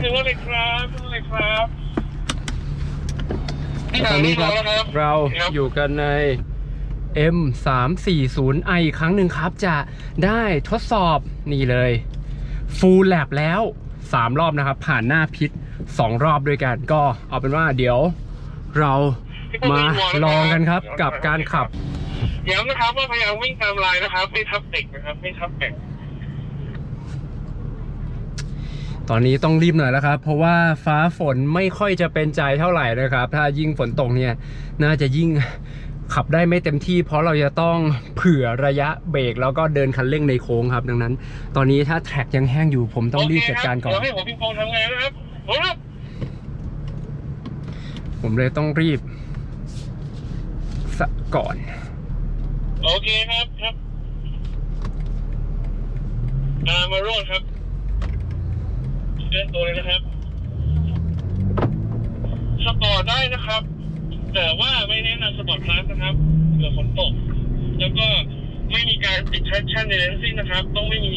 ถึงแล้วเลยครับถึงแล้วเลยครับตอนนี้ครับเราอยู่กันใน M 3 4 0 i อีกครั้งหนึ่งครับ จะได้ทดสอบนี่เลย Full Lab แล้ว 3 รอบนะครับ ผ่านหน้าพิษ 2 รอบด้วยกันก็เอาเป็นว่าเดี๋ยวเรามาลองกันครับกับการขับย้ำนะครับว่าพยายามวิ่งตามลายนะครับ ไม่ทับเด็กนะครับ ไม่ทับเด็ก ตอนนี้ต้องรีบหน่อยแล้วครับ เพราะว่าฟ้าฝนไม่ค่อยจะเป็นใจเท่าไหร่นะครับ ถ้ายิ่งฝนตกเนี่ยน่าจะยิ่งขับได้ไม่เต็มที่ เพราะเราจะต้องเผื่อระยะเบรกแล้วก็เดินคันเร่งในโค้งครับ ดังนั้น ตอนนี้ถ้าแทร็กยังแห้งอยู่ผมต้องรีบจัดการก่อน เดี๋ยวให้หัวพิงปองทำงานนะครับโอ้ครับผมเลยต้องรีบสะก่อน โอเคครับครับอามาโรดครับเลื่อนตัวเลยนะครับสปอร์ตได้นะครับ แต่ว่าไม่แนะนำสปอร์ตคลาสนะครับเผื่อฝนตก แล้วก็ไม่มีการติด traction ในทั้งสิ้นนะครับ ต้องไม่มี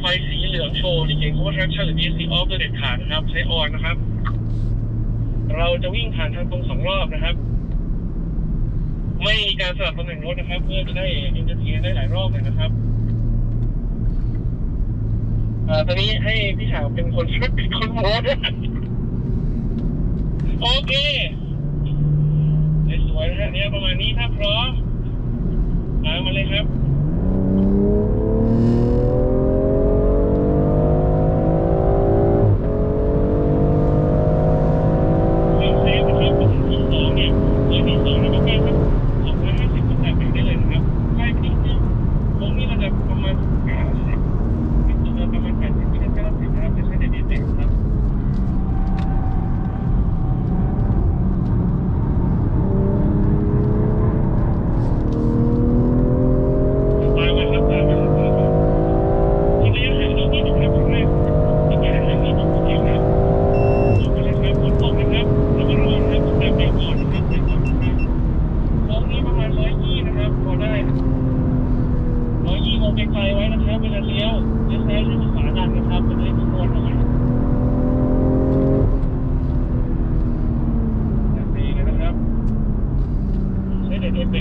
ไฟสีเหลืองโชว์ที่เขียนคำว่า traction หรือ DSC off โดยเด็ดขาดนะครับ ใช้ on นนะครับ เราจะวิ่งผ่านทางตรงสองรอบนะครับ ไม่มีการสลับตำแหน่งรถนะครับ เพื่อจะได้อินเตอร์เทนได้หลายรอบเลยนะครับ อ่าตอนนี้ให้พี่ขาวเป็นคนเป็นคนโม้ด้วยโอเคสวยๆนะฮะเนี่ยประมาณนี้ถ้าพร้อมตามมาเลยครับ ความเซฟนะครับของที่สองเนี่ยตัวที่สองเนี่ยประมาณสักสองร้อยห้าสิบก็แตะไปได้เลยนะครับใกล้ไปนิดนึงตรงนี้เราจะประมาณเก้าสิบประมาณแปดสิบไม่ได้เก้าสิบนะครับจะใช้ในดีเทคครับตามมาครับตามมาครับตามมาที่ระยะห่างเราไม่ถึงครับครั้งแรกที่ระยะห่างนี้จริงๆครับ ลงไปเลยครับฝนตกนะครับระมัดระวังนะครับแต่เบรกก่อนนะครับเบรกก่อนนะครับโค้งนี้ประมาณร้อยยี่นะครับ พอได้ร้อยยี่มองไกลๆไว้นะครับ เวลาเลี้ยวเลี้ยวซ้ายเลี้ยวขวาดันนะครับจะได้ไม่โดนหน่อยแบบนี้เลยนะครับ ใช้เ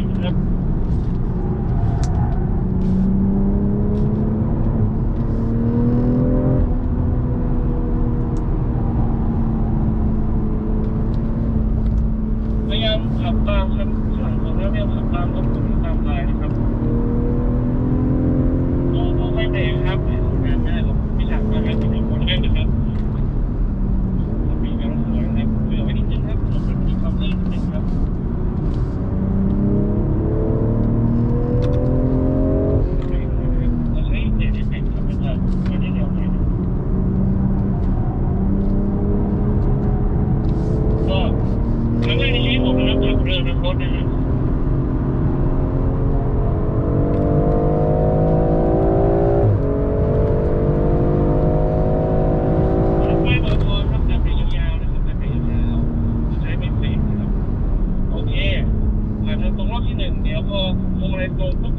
Einfluss.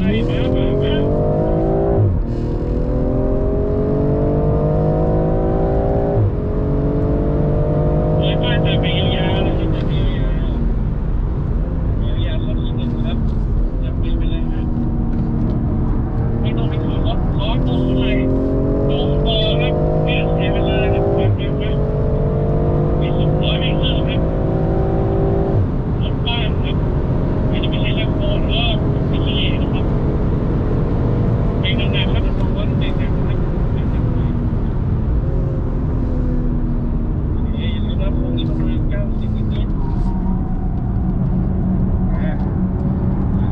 นะครับพออะไรมามามาเลยป้ายแต่ไปยาวๆนะครับแต่ไปยาวๆยาวๆข้อที่หนึ่งครับจะไปไปเลยครับ ไม่ต้องไปขอรถขอตรงเลยตรงโตครับเนี่ยเสียเวลาครับมามามามีสุดร้อยไม่ขึ้นครับรถบ้านครับไม่จะไม่ใช่แลมโบหรือว่าไม่ใช่นะครับเป็นนานๆครับจะต้องรถเป็นนานๆครับเป็นนานๆเอ๊ะอย่าลืมนะพวกนี้ประมาณเก้าสิบนิดๆอ่า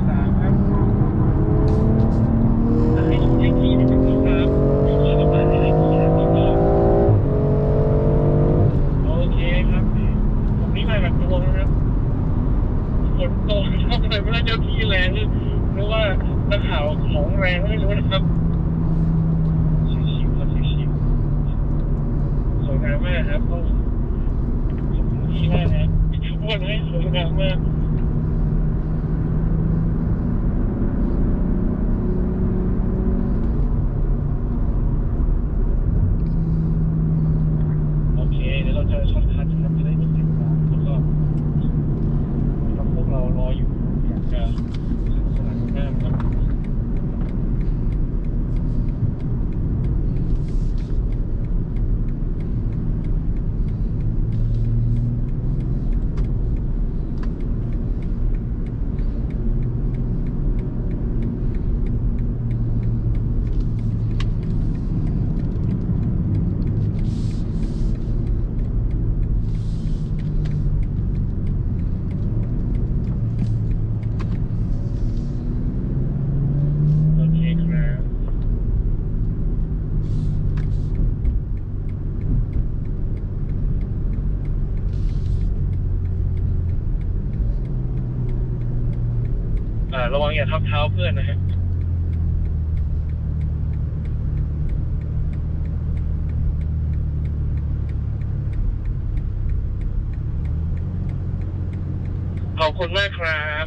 สามครับ ให้ดูเลขที่นะครับลูกค้าอยู่ที่ประมาณเลขที่นะครับก็โอเคครับ ผมนี่มาแบบตัวนะครับฝนตกนะครับเลยไม่ได้เจ้าที่แรงหรือว่านักข่าวของแรงไม่รู้นะครับชิวๆครับชิวๆสวยงามมากครับก็ขอบคุณที่มากนะครับทุกคนให้สวยงามมาก โอเค เดี๋ยวเราจะช็อตคัทนะครับจะได้ไม่เสียเวลาแล้วก็แล้วพวกเรารออยู่อยากจะสนุกสนานมากครับโอเคครับ อ่าระวังอย่าทับเท้าเพื่อนนะฮะขอบคุณมากครับ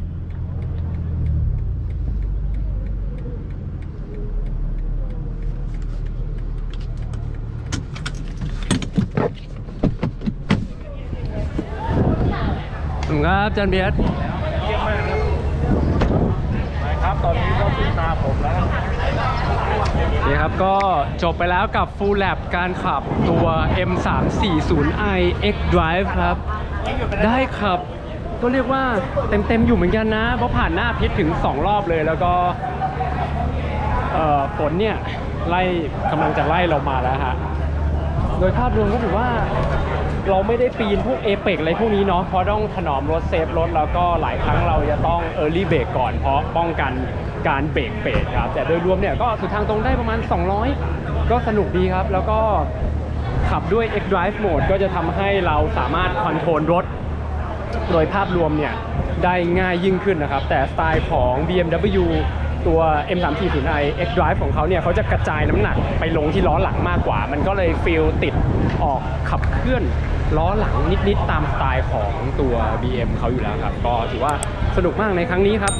ขอบคุณครับจันเบียร์ เยี่ยมมากครับไปครับ ตอ นี่ครับก็จบไปแล้วกับ Full Lap การขับตัว M340i X Drive ครับ ได้ขับก็เรียกว่าเต็มๆอยู่เหมือนกันนะ เพราะผ่านหน้าพิษถึง 2 รอบเลยแล้วก็เอ่อฝนเนี่ย ไล่กำลังจะไล่เรามาแล้วฮะ โดยภาพรวมก็ถือว่าเราไม่ได้ปีนพวกเอเปกอะไรพวกนี้เนาะเพราะต้องถนอมรถเซฟรถแล้วก็หลายครั้งเราจะต้องเออร์ลี่เบรกก่อนเพราะป้องกันการเบรกเฟดครับ แต่โดยรวมเนี่ยก็สุดทางตรงได้ประมาณ 200 ก็สนุกดีครับ แล้วก็ขับด้วย X Drive Mode ก็จะทำให้เราสามารถคอนโทรลรถ โดยภาพรวมเนี่ยได้ง่ายยิ่งขึ้นนะครับ แต่สไตล์ของ BMW ตัว M340i X Drive ของเขาเนี่ยเขาจะกระจายน้ำหนักไปลงที่ล้อหลังมากกว่า มันก็เลยฟีลติดออกขับเคลื่อนล้อหลังนิด ๆ ตามสไตล์ของตัว BM เขาอยู่แล้วครับ ก็ถือว่าสนุกมากในครั้งนี้ครับ